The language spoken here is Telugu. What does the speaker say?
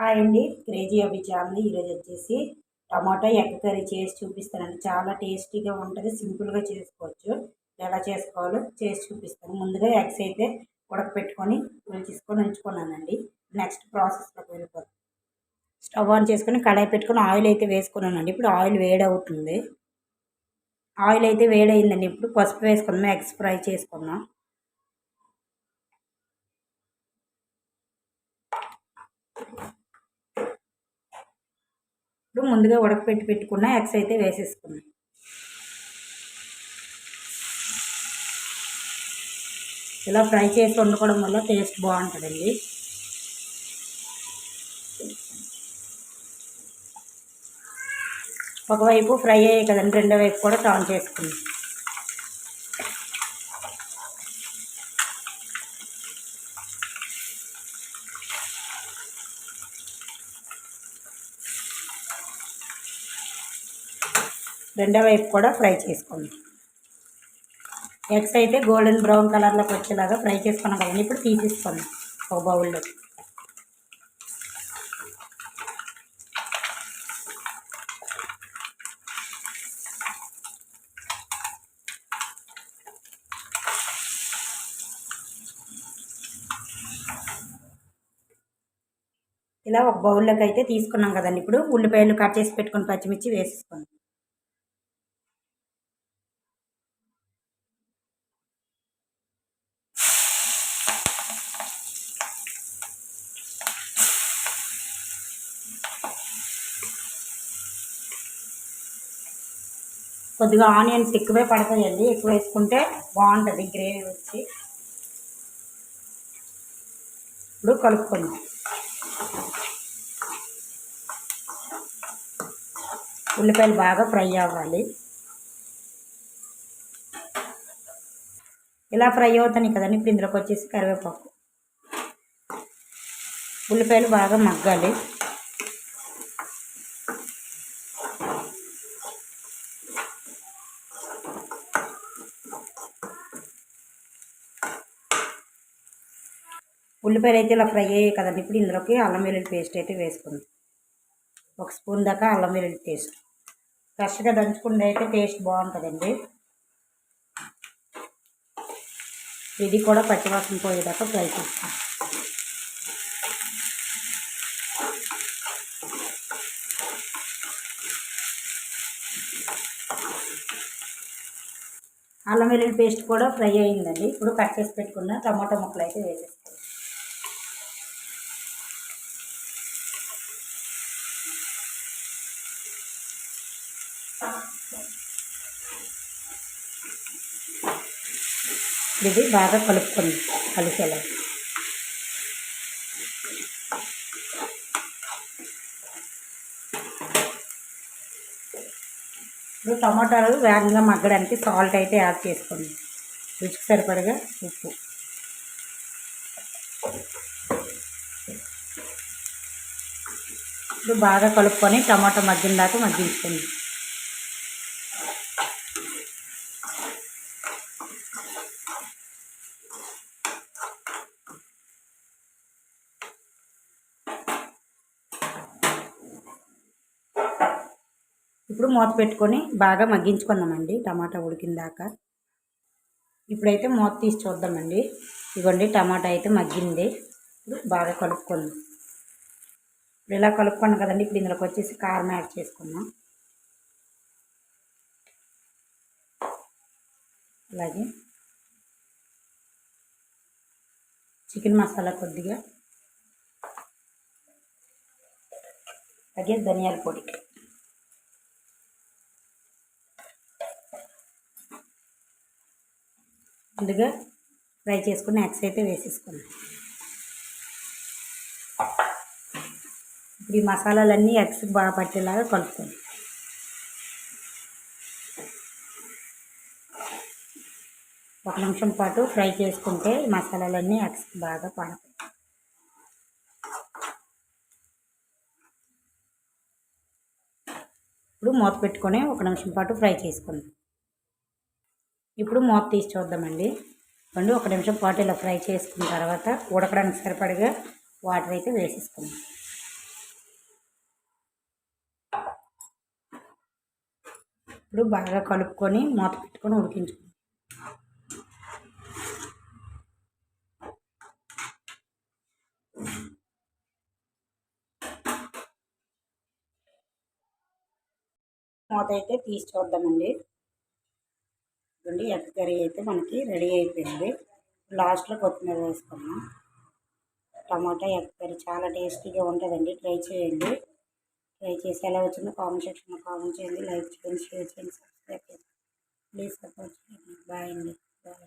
హాయ్ అండి క్రేజీ అవి ఛానల్ ఈరోజు వచ్చేసి టమాటా ఎగ్ కర్రీ చేసి చూపిస్తానండి. చాలా టేస్టీగా ఉంటుంది. సింపుల్గా చేసుకోవచ్చు. ఎలా చేసుకోవాలో చేసి చూపిస్తాను. ముందుగా ఎగ్స్ అయితే ఉడకపెట్టుకొని తీసుకొని ఉంచుకున్నానండి. నెక్స్ట్ ప్రాసెస్లోకి వెళ్ళిపోతాం స్టవ్ ఆన్ చేసుకొని కడాయి పెట్టుకొని ఆయిల్ అయితే వేసుకున్నానండి. ఇప్పుడు ఆయిల్ వేడి అవుతుంది ఆయిల్ అయితే వేడైందండి ఇప్పుడు పసుపు వేసుకున్నాం ఎగ్స్ ఫ్రై చేసుకున్నాం ఇప్పుడు ముందుగా ఉడకపెట్టి పెట్టుకున్న ఎగ్స్ అయితే వేసేసుకున్నాం ఇలా ఫ్రై చేసి వండుకోవడం వల్ల టేస్ట్ బాగుంటుందండి. ఒకవైపు ఫ్రై అయ్యాయి కదండి రెండో వైపు కూడా టర్న్ చేసుకుంది. రెండో వైపు కూడా ఫ్రై చేసుకోండి. ఎగ్స్ అయితే గోల్డెన్ బ్రౌన్ కలర్లోకి వచ్చేలాగా ఫ్రై చేసుకున్నాం కదండి ఇప్పుడు తీసేసుకోండి ఒక బౌల్లో. ఇలా ఒక బౌల్లోకి అయితే తీసుకున్నాం కదండి ఇప్పుడు ఉల్లిపాయలు కట్ చేసి పెట్టుకొని పచ్చిమిర్చి వేసేసుకోండి. కొద్దిగా ఆనియన్స్ ఎక్కువే పడతాయండి. ఎక్కువ వేసుకుంటే బాగుంటుంది గ్రేవీ వచ్చి. ఇప్పుడు కలుపుకుందాం. ఉల్లిపాయలు బాగా ఫ్రై అవ్వాలి. ఇలా ఫ్రై అవుతాయి కదండి. ఇప్పుడు ఇందులోకి వచ్చేసి కరివేపాకు. ఉల్లిపాయలు బాగా మగ్గాలి. ఉల్లిపాయలు అయితే ఇలా ఫ్రై అయ్యాయి కదండి. ఇప్పుడు ఇందులోకి అల్లం వెల్లుల్లి పేస్ట్ అయితే వేసుకుందాం. ఒక స్పూన్ దాకా అల్లం వెల్లుల్లి పేస్ట్. ఫ్రెష్గా దంచుకుంటే అయితే టేస్ట్ బాగుంటుందండి. ఇది కూడా పచ్చివాసన పోయేదాకా ఫ్రై చేస్తాం. అల్లం వెల్లుల్లి పేస్ట్ కూడా ఫ్రై అయిందండి. ఇప్పుడు కట్ చేసి పెట్టుకున్న టమాటా ముక్కలు అయితే వేసేస్తాం. ఇది బాగా కలుపుకోండి కలిసేలా. ఇప్పుడు టమాటాలు వేగంగా మగ్గడానికి సాల్ట్ అయితే యాడ్ చేసుకోండి. రుచికి సరిపడగా ఉప్పు. ఇప్పుడు బాగా కలుపుకొని టమాటా మగ్గిన దాకా మగ్గించుకోండి. ఇప్పుడు మూత పెట్టుకొని బాగా మగ్గించుకుందామండి టమాటా ఉడికిందాక ఇప్పుడైతే మూత తీసి చూద్దామండి. ఇవ్వండి టమాటా అయితే మగ్గింది. ఇప్పుడు బాగా కలుపుకుందాం. ఇప్పుడు ఇలా కలుపుకున్నాం కదండి. ఇప్పుడు ఇందులోకి వచ్చేసి కారం యాడ్ చేసుకుందాం. అలాగే చికెన్ మసాలా కొద్దిగా. అలాగే ధనియాల పొడి. ముందుగా ఫ్రై చేసుకుని ఎగ్స్ అయితే వేసేసుకున్నాం ఇప్పుడు ఈ మసాలాలన్నీ ఎగ్స్ బాగా పట్టేలాగా కలుపుకోండి. ఒక నిమిషం పాటు ఫ్రై చేసుకుంటే మసాలాలన్నీ ఎగ్స్ బాగా పడతాయి ఇప్పుడు మూత పెట్టుకొని ఒక నిమిషం పాటు ఫ్రై చేసుకుందాం. ఇప్పుడు మూత తీసి చూద్దామండి. పండు ఒక నిమిషం పాటు ఇలా ఫ్రై చేసుకున్న తర్వాత ఉడకడానికి సరిపడగా వాటర్ అయితే వేసేసుకుందాం. ఇప్పుడు బాగా కలుపుకొని మూత పెట్టుకొని ఉడికించుకుంటాం మూత అయితే తీసి చూద్దామండి. ఇదిగోండి ఎగ్ కర్రీ అయితే మనకి రెడీ అయిపోయింది. లాస్ట్లో కొత్తిమీర వేసుకున్నాం టమాటా ఎగ్ కర్రీ చాలా టేస్టీగా ఉంటుందండి. ట్రై చేయండి. దయచేసి ఎలా వచ్చిందో కామెంట్ సెక్షన్లో కామెంట్ చేయండి లైక్ చేయండి షేర్ చేయండి సబ్స్క్రైబ్ చేయండి. ప్లీజ్ సపోర్ట్ చేయండి బాయ్ అండి. బాయ్